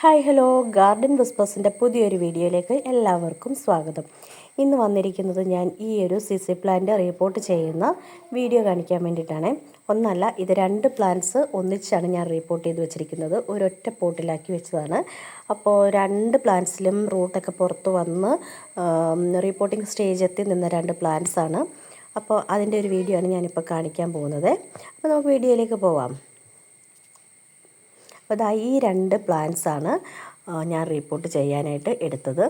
Hi hello. Garden വിസ്പേഴ്സിന്റെ പുതിയൊരു വീഡിയോയിലേക്ക് എല്ലാവർക്കും സ്വാഗതം. ഇന്ന് വന്നിരിക്കുന്നത് ഞാൻ ഈ ഒരു സിസി പ്ലാന്റ് റിപ്പോർട്ട് ചെയ്യുന്ന വീഡിയോ കാണിക്കാൻ വേണ്ടിയിട്ടാണ്. ഒന്നല്ല ഇത് രണ്ട് പ്ലാന്റ്സ് ഒന്നിച്ചാണ് ഞാൻ റിപ്പോർട്ട് ചെയ്ത് വെച്ചിരിക്കുന്നത്. ഒരൊറ്റ പോട്ടിലാക്കി വെച്ചതാണ്. അപ്പോൾ രണ്ട് പ്ലാന്റ്സിലും റൂട്ടൊക്കെ പുറത്ത് വന്ന് റിപ്പോർട്ടിംഗ് സ്റ്റേജ് എത്തി നിന്ന രണ്ട് പ്ലാന്റ്സാണ് അപ്പോൾ അതിന്റെ ഒരു വീഡിയോ ആണ് ഞാനിപ്പോൾ കാണിക്കാൻ പോകുന്നത്. അപ്പോൾ നമുക്ക് വീഡിയോയിലേക്ക് പോവാം. അപ്പോൾ ഇതാ ഈ രണ്ട് പ്ലാന്റ്സ് ആണ് ഞാൻ റിപ്പോർട്ട് ചെയ്യാനായിട്ട് എടുത്തത്.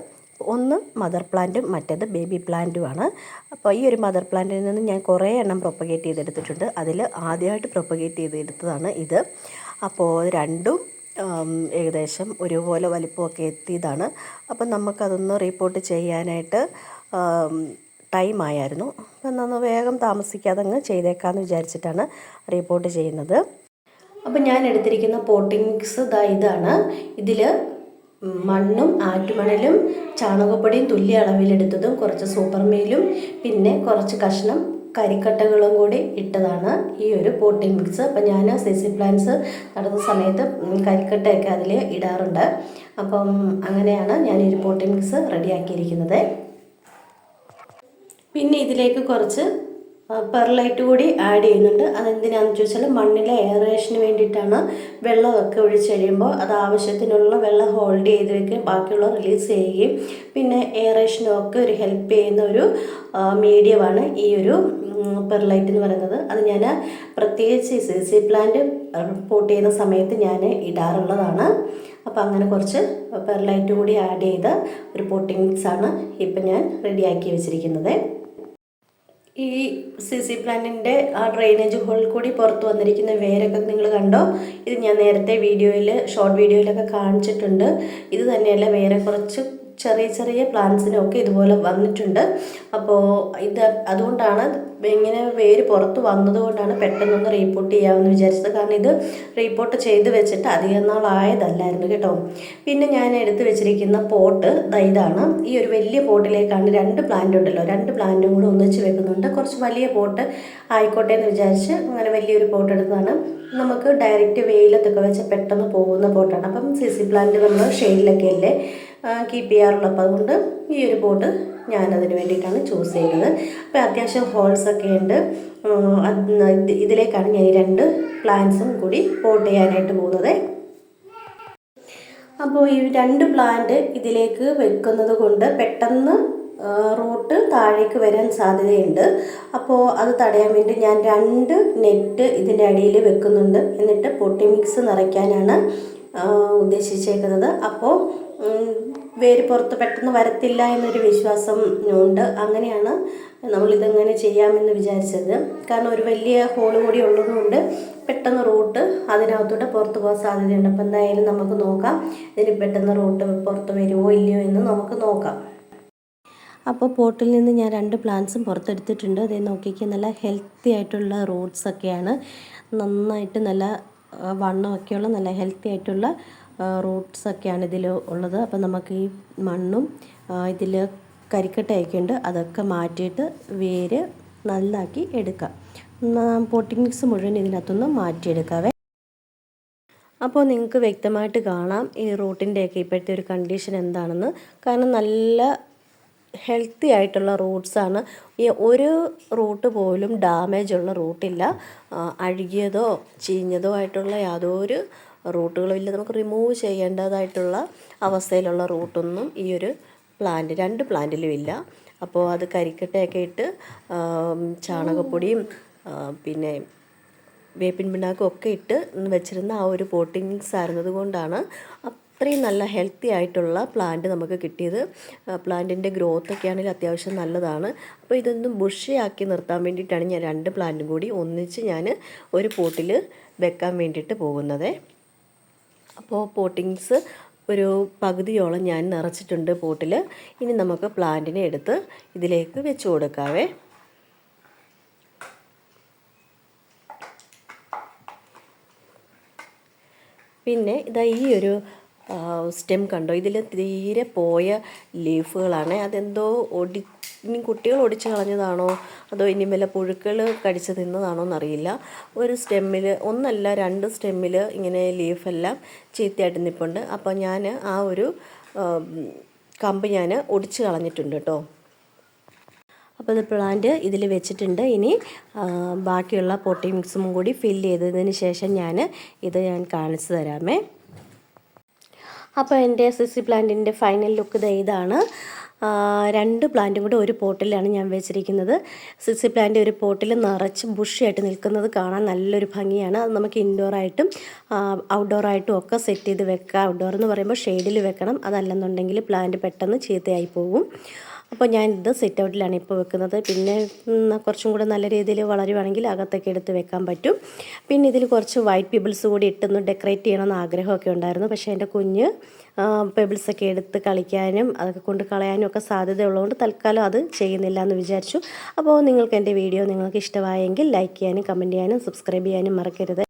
ഒന്ന് മദർ പ്ലാന്റും മറ്റേത് ബേബി പ്ലാന്റുമാണ് അപ്പോൾ ഈ ഒരു മദർ പ്ലാന്റിൽ നിന്ന് ഞാൻ കുറേ എണ്ണം പ്രൊപ്പഗേറ്റ് ചെയ്തെടുത്തിട്ടുണ്ട്. അതിൽ ആദ്യമായിട്ട് പ്രൊപ്പഗേറ്റ് ചെയ്തെടുത്തതാണ് ഇത്. അപ്പോൾ രണ്ടും ഏകദേശം ഒരുപോലെ വലിപ്പമൊക്കെ എത്തിയതാണ്. അപ്പം നമുക്കതൊന്ന് റിപ്പോർട്ട് ചെയ്യാനായിട്ട് ടൈം ആയിരുന്നു. അപ്പം നമ്മൾ വേഗം താമസിക്കാതെ അങ്ങ് ചെയ്തേക്കാമെന്ന് വിചാരിച്ചിട്ടാണ് റിപ്പോർട്ട് ചെയ്യുന്നത്. അപ്പം ഞാൻ എടുത്തിരിക്കുന്ന പോട്ടിംഗ് മിക്സ് ഇതാ ഇതാണ്. ഇതിൽ മണ്ണും ആറ്റുമണലും ചാണകപ്പൊടിയും തുല്യ അളവിലെടുത്തതും കുറച്ച് സൂപ്പർ മീലും പിന്നെ കുറച്ച് കഷ്ണം കരിക്കട്ടകളും കൂടി ഇട്ടതാണ് ഈ ഒരു പോട്ടിംഗ് മിക്സ് അപ്പം ഞാൻ സിസി പ്ലാന്റ്സ് നടന്ന സമയത്ത് കരിക്കട്ടയൊക്കെ അതിൽ ഇടാറുണ്ട്. അപ്പം അങ്ങനെയാണ് ഞാൻ ഈ ഒരു പോട്ടിംഗ് മിക്സ് റെഡിയാക്കിയിരിക്കുന്നത് പിന്നെ ഇതിലേക്ക് കുറച്ച് പെർലൈറ്റ് കൂടി ആഡ് ചെയ്യുന്നുണ്ട്. അതെന്തിനാന്ന് ചോദിച്ചാൽ മണ്ണിലെ എയറേഷന് വേണ്ടിയിട്ടാണ് വെള്ളമൊക്കെ ഒഴിച്ച് കഴിയുമ്പോൾ അത് ആവശ്യത്തിനുള്ള വെള്ളം ഹോൾഡ് ചെയ്ത് വെക്കുകയും ബാക്കിയുള്ള റിലീസ് ചെയ്യുകയും പിന്നെ എയറേഷനൊക്കെ ഒരു ഹെൽപ്പ് ചെയ്യുന്ന ഒരു മീഡിയമാണ് ഈ ഒരു പെർലൈറ്റ് എന്ന് പറയുന്നത്. അത് ഞാൻ പ്രത്യേകിച്ച് സി സി പ്ലാന്റ് പോട്ട് ചെയ്യുന്ന സമയത്ത് ഞാൻ ഇടാറുള്ളതാണ്. അപ്പോൾ അങ്ങനെ കുറച്ച് പെർലൈറ്റ് കൂടി ആഡ് ചെയ്ത ഒരു പോട്ടിംഗ് മിക്സാണ് ഇപ്പം ഞാൻ റെഡിയാക്കി വെച്ചിരിക്കുന്നത്. ഈ സി സി പ്ലാന്റിന്റെ ആ ഡ്രെയിനേജ് ഹോളിൽ കൂടി പുറത്ത് വന്നിരിക്കുന്ന വേരൊക്കെ നിങ്ങൾ കണ്ടോ? ഇത് ഞാൻ നേരത്തെ വീഡിയോയിൽ ഷോർട്ട് വീഡിയോയിലൊക്കെ കാണിച്ചിട്ടുണ്ട്. ഇത് തന്നെയല്ല വേറെ കുറച്ച് ചെറിയ ചെറിയ പ്ലാന്റ്സിനൊക്കെ ഇതുപോലെ വന്നിട്ടുണ്ട്. അപ്പോൾ ഇത് അതുകൊണ്ടാണ് ഇങ്ങനെ വേര് പുറത്ത് വന്നതുകൊണ്ടാണ് പെട്ടെന്നൊന്ന് റീപ്പോർട്ട് ചെയ്യാമെന്ന് വിചാരിച്ചത്. കാരണം ഇത് റീപ്പോർട്ട് ചെയ്ത് വെച്ചിട്ട് അധികം നാളായതല്ലായിരുന്നു കേട്ടോ. പിന്നെ ഞാൻ എടുത്തു വെച്ചിരിക്കുന്ന പോട്ട് ഇതാണ്. ഈ ഒരു വലിയ പോട്ടിലേക്കാണ് രണ്ട് പ്ലാന്റ് ഉണ്ടല്ലോ. രണ്ട് പ്ലാന്റും കൂടെ ഒന്നിച്ച് വെക്കുന്നുണ്ട്. കുറച്ച് വലിയ പോട്ട് ആയിക്കോട്ടെ എന്ന് വിചാരിച്ച് അങ്ങനെ വലിയൊരു പോട്ട് എടുത്തതാണ്. നമുക്ക് ഡയറക്റ്റ് വെയിലത്തൊക്കെ വെച്ച് പെട്ടെന്ന് പോകുന്ന പോട്ടാണ് അപ്പം സി സി പ്ലാന്റ് നമ്മൾ ഷെയ്ഡിലൊക്കെ അല്ലേ? കീപ്പ് ചെയ്യാറുള്ളത് അപ്പോൾ അതുകൊണ്ട് ഈ ഒരു പോട്ട് ഞാനതിന് വേണ്ടിയിട്ടാണ് ചൂസ് ചെയ്യുന്നത്. അപ്പോൾ അത്യാവശ്യം ഹോൾസൊക്കെ ഉണ്ട്. ഇതിലേക്കാണ് ഞാൻ ഈ രണ്ട് പ്ലാന്റ്സും കൂടി പോട്ട് ചെയ്യാനായിട്ട് പോകുന്നത്. അപ്പോൾ ഈ രണ്ട് പ്ലാന്റ് ഇതിലേക്ക് വെക്കുന്നത് കൊണ്ട് പെട്ടെന്ന് റൂട്ട് താഴേക്ക് വരാൻ സാധ്യതയുണ്ട്. അപ്പോൾ അത് തടയാൻ വേണ്ടി ഞാൻ രണ്ട് നെറ്റ് ഇതിന്റെ അടിയിൽ വെക്കുന്നുണ്ട്. എന്നിട്ട് പൊട്ടി മിക്സ് നിറയ്ക്കാനാണ് ഉദ്ദേശിച്ചേക്കുന്നത്. അപ്പോൾ വേര് പുറത്ത് പെട്ടെന്ന് വരത്തില്ല എന്നൊരു വിശ്വാസം ഉണ്ട്. അങ്ങനെയാണ് നമ്മളിതെങ്ങനെ ചെയ്യാമെന്ന് വിചാരിച്ചത്. കാരണം ഒരു വലിയ ഹോൾ കൂടി ഉള്ളതുകൊണ്ട് പെട്ടെന്ന് റൂട്ട് അതിനകത്തൂടെ പുറത്ത് പോകാൻ സാധ്യതയുണ്ട്. അപ്പോൾ എന്തായാലും നമുക്ക് നോക്കാം. ഇതിന് പെട്ടെന്ന് റൂട്ട് പുറത്ത് വരുമോ ഇല്ലയോ എന്ന് നമുക്ക് നോക്കാം. അപ്പോൾ പോട്ടിൽ നിന്ന് ഞാൻ രണ്ട് പ്ലാന്റ്സും പുറത്തെടുത്തിട്ടുണ്ട്. അതേ നോക്കിക്ക് നല്ല ഹെൽത്തി ആയിട്ടുള്ള റൂട്ട്സ് ഒക്കെയാണ്. നന്നായിട്ട് നല്ല വണ്ണമൊക്കെയുള്ള നല്ല ഹെൽത്തി ആയിട്ടുള്ള റൂട്ട്സ് ഒക്കെയാണ് ഇതിൽ ഉള്ളത്. അപ്പം നമുക്ക് ഈ മണ്ണും ഇതിൽ കരിക്കട്ടയൊക്കെ ഉണ്ട് അതൊക്കെ മാറ്റിയിട്ട് വേര് നല്ലാക്കി എടുക്കാം. പോട്ടിംഗ് മിക്സ് മുഴുവൻ ഇതിനകത്തുനിന്ന് മാറ്റിയെടുക്കാവേ. അപ്പോൾ നിങ്ങൾക്ക് വ്യക്തമായിട്ട് കാണാം ഈ റൂട്ടിന്റെയൊക്കെ ഇപ്പോഴത്തെ ഒരു കണ്ടീഷൻ എന്താണെന്ന്. കാരണം നല്ല ഹെൽത്തി ആയിട്ടുള്ള റൂട്ട്സാണ്. ഈ ഒരു റൂട്ട് പോലും ഡാമേജ് ഉള്ള റൂട്ടില്ല അഴുകിയതോ ചീഞ്ഞതോ ആയിട്ടുള്ള യാതൊരു റൂട്ടുകളും ഇല്ല നമുക്ക് റിമൂവ് ചെയ്യേണ്ടതായിട്ടുള്ള അവസ്ഥയിലുള്ള റൂട്ടൊന്നും ഈ ഒരു പ്ലാന്റ് രണ്ട് പ്ലാന്റിലും ഇല്ല. അപ്പോൾ അത് കരിക്കട്ടയൊക്കെ ഇട്ട് ചാണകപ്പൊടിയും പിന്നെ വേപ്പിൻ പിണ്ണാക്കും ഒക്കെ ഇട്ട് വെച്ചിരുന്ന ആ ഒരു പോട്ടിങ്സ് ആയിരുന്നത് കൊണ്ടാണ് അത്രയും നല്ല ഹെൽത്തി ആയിട്ടുള്ള പ്ലാന്റ് നമുക്ക് കിട്ടിയത്. പ്ലാന്റിന്റെ ഗ്രോത്ത് ഒക്കെ ആണെങ്കിൽ അത്യാവശ്യം നല്ലതാണ്. അപ്പോൾ ഇതൊന്നും ബുഷിയാക്കി നിർത്താൻ വേണ്ടിയിട്ടാണ് ഞാൻ രണ്ട് പ്ലാന്റും കൂടി ഒന്നിച്ച് ഞാൻ ഒരു പോട്ടിൽ വെക്കാൻ വേണ്ടിയിട്ട് പോകുന്നത്. അപ്പോൾ പോട്ടിങ്സ് ഒരു പകുതിയോളം ഞാൻ നിറച്ചിട്ടുണ്ട് പോട്ടിൽ. ഇനി നമുക്ക് പ്ലാന്റിനെ എടുത്ത് ഇതിലേക്ക് വെച്ച് കൊടുക്കാവേ. പിന്നെ ഇതാ ഈ ഒരു സ്റ്റെം കണ്ടോ? ഇതിൽ തീരെ പോയ ലീഫുകളാണ്. അതെന്തോ ഒടി ഇനി കുട്ടികൾ ഒടിച്ച് കളഞ്ഞതാണോ? അതോ ഇനി വല്ല പുഴുക്കൾ കടിച്ച് തിന്നതാണോ എന്നറിയില്ല. ഒരു സ്റ്റെമ്മിൽ ഒന്നല്ല രണ്ട് സ്റ്റെമ്മിൽ ഇങ്ങനെ ലീഫെല്ലാം ചീത്തയായിട്ട് നിൽപ്പുണ്ട് അപ്പോൾ ഞാൻ ആ ഒരു കമ്പ് ഞാൻ ഒടിച്ച് കളഞ്ഞിട്ടുണ്ട് കേട്ടോ. അപ്പോൾ ഇത് പ്ലാന്റ് ഇതിൽ വെച്ചിട്ടുണ്ട്. ഇനി ബാക്കിയുള്ള പൊട്ടി മിക്സും കൂടി ഫില്ല് ചെയ്തതിന് ശേഷം ഞാൻ ഇത് ഞാൻ കാണിച്ചു തരാമേ. അപ്പോൾ എന്റെ സിസി പ്ലാന്റിന്റെ ഫൈനൽ ലുക്ക് ഇതാണ്. രണ്ട് പ്ലാന്റും കൂടെ ഒരു പോട്ടിലാണ് ഞാൻ വെച്ചിരിക്കുന്നത്. സിസി പ്ലാന്റ് ഒരു പോട്ടിൽ നിറച്ച് ബുഷിയായിട്ട് നിൽക്കുന്നത് കാണാൻ നല്ലൊരു ഭംഗിയാണ്. അത് നമുക്ക് ഇൻഡോറായിട്ടും ഔട്ട്ഡോറായിട്ടും ഒക്കെ സെറ്റ് ചെയ്ത് വെക്കാം. ഔട്ട്ഡോർ എന്ന് പറയുമ്പോൾ ഷെയ്ഡിൽ വെക്കണം. അതല്ലെന്നുണ്ടെങ്കിൽ പ്ലാന്റ് പെട്ടെന്ന് ചീത്തയായി പോകും. അപ്പോൾ ഞാൻ ഇത് സിറ്റ് ഔട്ടിലാണ് ഇപ്പോൾ വെക്കുന്നത്. പിന്നെ കുറച്ചും കൂടെ നല്ല രീതിയിൽ വളരുവാണെങ്കിൽ അകത്തൊക്കെ എടുത്ത് വെക്കാൻ പറ്റും. പിന്നെ ഇതിൽ കുറച്ച് വൈറ്റ് പീബിൾസ് കൂടി ഇട്ടൊന്ന് ഡെക്കറേറ്റ് ചെയ്യണമെന്ന് ആഗ്രഹമൊക്കെ ഉണ്ടായിരുന്നു. പക്ഷേ എന്റെ കുഞ്ഞ് പെബിൾസൊക്കെ എടുത്ത് കളിക്കാനും അതൊക്കെ കൊണ്ട് കളയാനും ഒക്കെ സാധ്യത ഉള്ളതുകൊണ്ട് തൽക്കാലം അത് ചെയ്യുന്നില്ല എന്ന് വിചാരിച്ചു. അപ്പോൾ നിങ്ങൾക്ക് എന്റെ വീഡിയോ നിങ്ങൾക്ക് ഇഷ്ടമായെങ്കിൽ ലൈക്ക് ചെയ്യാനും കമന്റ് ചെയ്യാനും സബ്സ്ക്രൈബ് ചെയ്യാനും മറക്കരുത്.